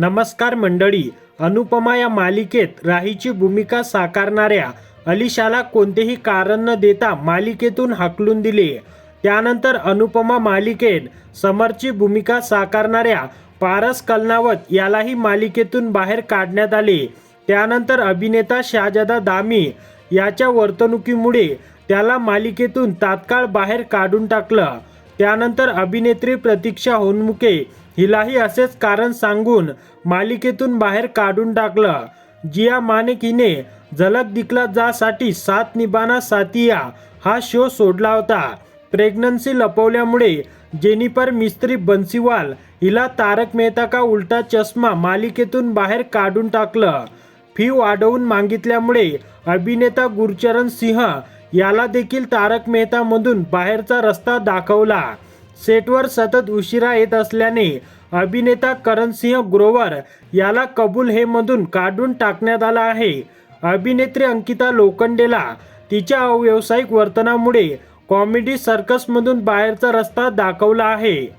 नमस्कार मंडळी अनुपमा या मालिकेत राहीची भूमिका साकारणाऱ्या अलिशाला कोणतेही कारण न देता मालिकेतून हाकलून दिले. त्यानंतर अनुपमा मालिकेत समरची भूमिका साकारणाऱ्या पारस कलनावत यालाही मालिकेतून बाहेर काढण्यात आले. त्यानंतर अभिनेता शाहजादा दामी याच्या वर्तणुकीमुळे त्याला मालिकेतून तात्काळ बाहेर काढून टाकलं. त्यानंतर अभिनेत्री प्रतीक्षा होनमुके हिलाही असेच कारण सांगून मालिकेतून बाहेर काढून टाकलं. जिया मानेक हिने झलक दिखला जासाठी सात निबाना सातिया हा शो सोडला होता. प्रेग्नन्सी लपवल्यामुळे जेनिफर मिस्त्री बन्सीवाल हिला तारक मेहता का उलटा चष्मा मालिकेतून बाहेर काढून टाकलं. फी वाढवून मागितल्यामुळे अभिनेता गुरचरण सिंह याला देखील तारक मेहतामधून बाहेरचा रस्ता दाखवला. सेटवर सतत उशिरा येत असल्याने अभिनेता करण सिंह ग्रोवर याला कबूल हे मधून काढून टाकण्यात आला आहे. अभिनेत्री अंकिता लोखंडेला तिच्या अव्यावसायिक वर्तनामुळे कॉमेडी सर्कसमधून बाहेरचा रस्ता दाखवला आहे.